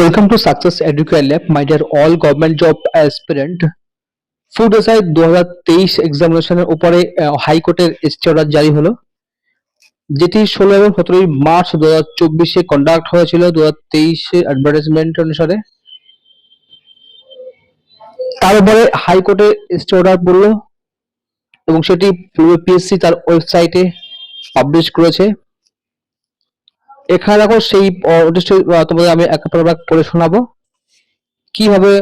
Welcome to Success Educare Lab, my dear all government job aspirant. Food SI দু হাজার তেইশ এক্সামিনেশনের উপরে হাইকোর্টের স্টে অর্ডার জারি হলো যেটি ষোলো এবং সতেরোই মার্চ দু হাজার চব্বিশে কন্ডাক্ট হয়েছিল দু হাজার তেইশে অ্যাডভার্টাইজমেন্ট অনুসারে তার উপরে হাইকোর্টে স্টে অর্ডার পড়ল এবং সেটি পিএসসি তার ওয়েবসাইটে পাবলিশ করেছে এখানে দেখো সেই তোমাদের আমি এক পর এক পড়ে শোনাবো। কীভাবে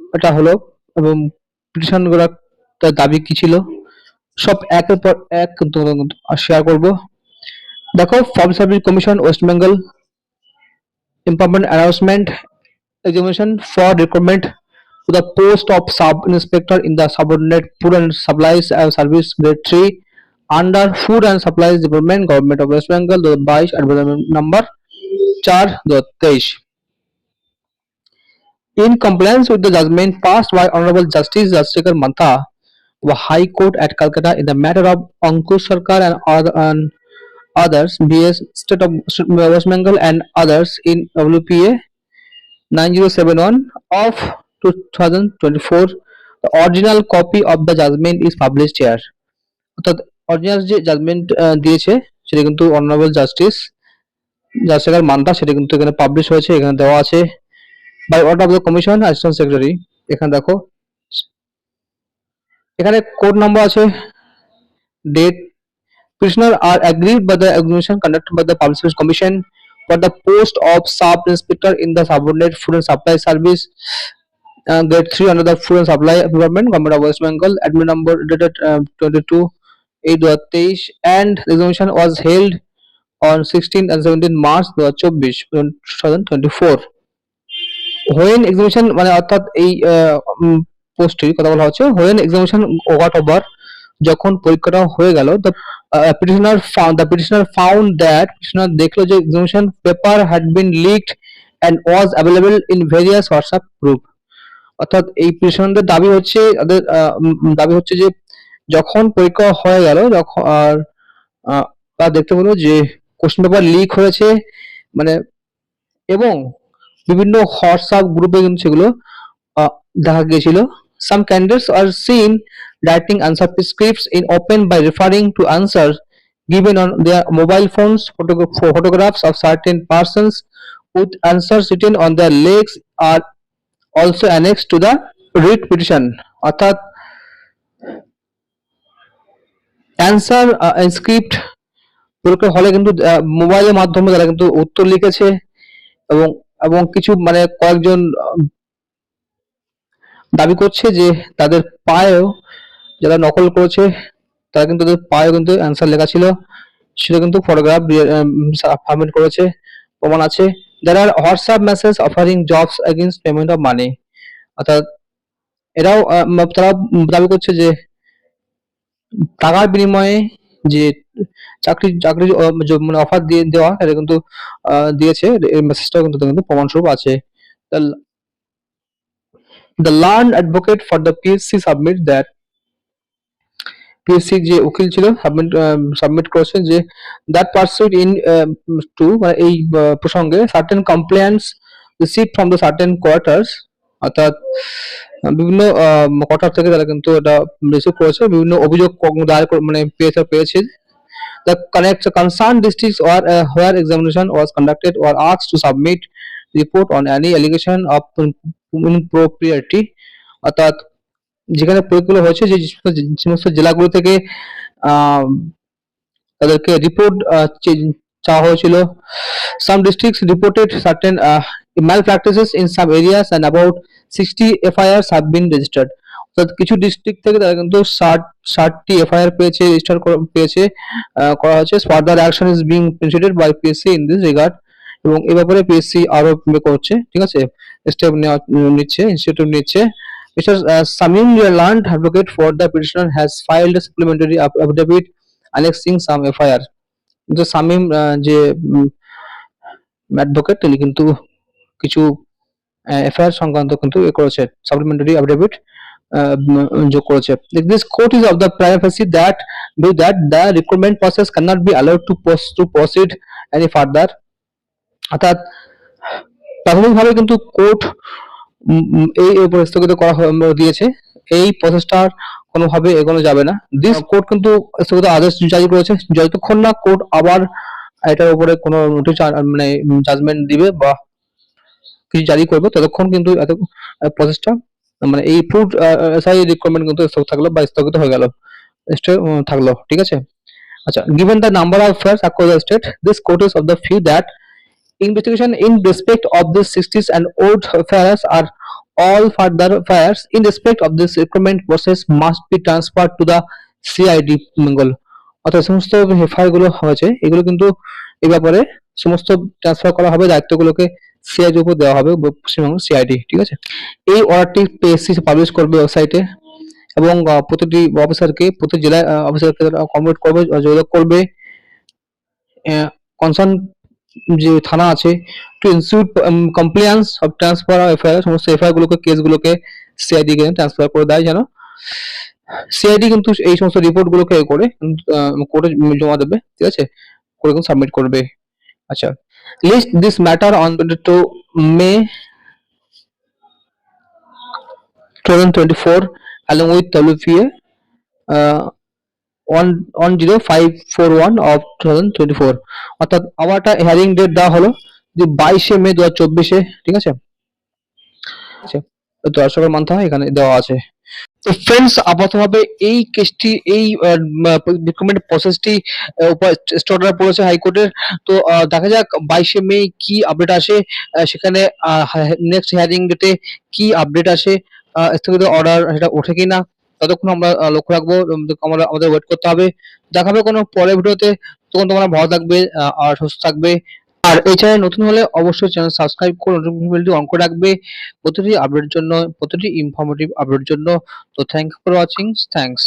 এটা হলো এবং পিটিশন করার তার দাবি কি ছিল? সব একের পর এক শেয়ার করব। দেখো form service commission West Bengal important announcement examination for to the post of sub inspector in the subordinate food and supplies uh, service grade 3 under food and supplies department government of west bengal 2022 advertisement number 4 2023 in compliance with the judgment passed by honorable justice Jastikar Mantha of the high court at calcutta in the matter of ankush sarkar and, other, and others bs state of west bengal and others in wpa 9071 of 2024 the original copy of the judgment is published here অর্থাৎ Original যে judgment দিয়েছে, সেটা কিন্তু honourable justice জাস্টিসের মানটা সেটা কিন্তু এখানে পাবলিশ হয়েছে, এখানে দেওয়া আছে by order of the commission assistant secretary এখানে দেখো। এখানে কোড নম্বর আছে date petitioner are aggrieved by the examination conduct by the public service commission by the post of sub inspector in the subordinate food and supply service grade three under the food and supply department government of West Bengal admin number dated twenty two এই দু হাজার তেইশ was held on sixteen seventeen March দু হাজার চব্বিশ two thousand twenty four when exhibition মানে অর্থাৎ এই পোস্টটি কথা বলা হচ্ছে হোয়েন এক্সিবিশন ওয়াট ওভার যখন পরীক্ষাটা হয়ে গেল the found the found that petitioner দেখল যে exhibition paper had been leaked and was available in various WhatsApp group অর্থাৎ এই পিটিশনারদের দাবি হচ্ছে, তাদের দাবি হচ্ছে যে যখন পরীক্ষা হয়ে গেল, যখন, আর তা দেখতে পেল যে কোশ্চেন পেপার লিক হয়েছে মানে এবং বিভিন্ন হোয়াটসঅ্যাপ গ্রুপে কিন্তু সেগুলো দেখা গিয়েছিল। Some candidates are seen writing answer scripts in open by referring to answer given on their mobile phones photographs of certain persons with answer written on their legs are also annexe to the writ petition অর্থাৎ answer script পরীক্ষার হলে কিন্তু মোবাইলের মাধ্যমে তারা কিন্তু উত্তর লিখেছে এবং এবং কিছু মানে কয়েকজন দাবি করছে যে তাদের পায়েও যারা নকল করেছে, তারা কিন্তু তাদের পায়েও কিন্তু অ্যান্সার লেখা ছিল। সেটা কিন্তু ফটোগ্রাফ সাবমিট করেছে। প্রমাণ আছে। There are WhatsApp message offering jobs against payment of money অর্থাৎ এরাও তারা দাবি করছে যে টাকার বিনিময়ে যে চাকরি চাকরি মানে অফার দিয়ে দেওয়া এটা কিন্তু দিয়েছে। এই মেসেজটাও কিন্তু কিন্তু প্রমাণস্বরূপ আছে। The learned advocate for the PSC submit that PSC যে উকিল ছিল সাবমিট সাবমিট করেছে যে দ্যাট পারসুইট ইন টু মানে এই প্রসঙ্গে certain complaints received from the certain quarters অর্থাৎ বিভিন্ন কোয়ার্টার থেকে তারা কিন্তু এটা রিসিভ করেছে বিভিন্ন অভিযোগ দায়ের মানে পেয়েছে পেয়েছে the connect concerned districts or uh, where examination was conducted or asked to submit report on any allegation of impropriety অর্থাৎ যেখানে পরীক্ষাগুলো হয়েছে যে সমস্ত- জেলাগুলো থেকে তাদেরকে রিপোর্ট চাওয়া হয়েছিল districts reported certain uh, malpractices in some areas and about 60 FIRs have been registered অর্থাৎ কিছু ডিস্ট্রিক্ট থেকে তারা কিন্তু ষাট ষাটটি এফআইআর পেয়েছে রেজিস্টার পেয়েছে করা হয়েছে further action is being proceeded by PSC in this regard এবং এ ব্যাপারে পিএসসি আরও করছে ঠিক আছে স্টেপ নেওয়া নিচ্ছে ইনস্টিটিউট নিচ্ছে. Uh, Learned advocate for the petitioner has filed a supplementary aff- affidavit annexing some FIR. কিন্তু সামিম যে অ্যাডভোকেট তিনি কিন্তু কিছু এফআইআর সংক্রান্ত কিন্তু এ করেছে সাপ্লিমেন্টারি অ্যাফিডেভিট যোগ করেছে। This court is of the privacy that be that the recruitment process can not be allowed to to proceed any further অর্থাৎ, প্রাথমিকভাবে কিন্তু কোর্ট এই উপর স্থগিত করা দিয়েছে। এই প্রসেসটার কোনোভাবে এগোনো যাবে না। দিস কোর্ট কিন্তু স্থগিত আদেশ জারি করেছে। যতক্ষণ না কোর্ট আবার এটার উপরে কোনো নোটিশ মানে জাজমেন্ট দিবে বা কিছু জারি করবে, ততক্ষণ কিন্তু প্রসেসটা মানে এই ফুড এসআই রিকোয়ারমেন্ট কিন্তু স্টক থাকল বা স্থগিত হয়ে গেল থাকল, ঠিক আছে? আচ্ছা given the number of fair acquire the state this court is of the few that investigation in respect of this sixties and old fairs are all further fairs in respect of this requirement process must be transfer to the CID Bengal অর্থাৎ সমস্ত এফআইআরগুলো হয়েছে, এগুলো কিন্তু এ ব্যাপারে সমস্ত transfer করা হবে দায়িত্বগুলোকে গুলোকে সিআইডি উপর দেওয়া হবে পশ্চিমবঙ্গ সিআইডি ঠিক আছে? এই অর্ডারটি পিএসসি পাবলিশ করবে ওয়েবসাইটে এবং প্রতিটি অফিসারকে প্রতি জেলায় অফিসারকে কমপ্লিট করবে যোগাযোগ করবে। কনসার্ন যে থানা আছে to institute compliance of transfer FIR সমস্ত এফআইআর গুলোকে কেসগুলোকে সিআইডি কে ট্রান্সফার করে দেয় যেন। সিআইডি কিন্তু এই সমস্ত রিপোর্ট গুলোকে করে কোর্টে জমা দেবে, ঠিক আছে? করে সাবমিট করবে। আচ্ছা this matter on twenty two May 2024 along with WPA uh, one one zero five four one of 2024 অর্থাৎ একটা হিয়ারিং ডেট দেওয়া হলো যে বাইশে মে দু হাজার চব্বিশে ঠিক আছে? দর্শকের হয় এখানে দেওয়া আছে। তো ফ্রেন্ডস আপাতভাবে এই কেসটি এই রিকমেন্ড প্রসেসটি স্টর্ডার পড়েছে হাইকোর্টের। তো দেখা যাক বাইশে মে কি আপডেট আসে সেখানে নেক্সট হিয়ারিং ডেটে কি আপডেট আসে স্থগিত অর্ডার সেটা ওঠে কিনা, ততক্ষণ আমরা লক্ষ্য রাখব আমরা আমাদের ওয়েট করতে হবে। দেখাবে কোনো পরের ভিডিওতে। তখন তোমরা ভালো থাকবে আর সুস্থ থাকবে। আর এই চ্যানেল নতুন হলে অবশ্যই চ্যানেল সাবস্ক্রাইব করে নোটিফিকেশনটি অন করে রাখবে। প্রতিটি আপডেটের জন্য, প্রতিটি ইনফরমেটিভ আপডেটের জন্য। তো থ্যাংক ফর ওয়াচিং থ্যাঙ্কস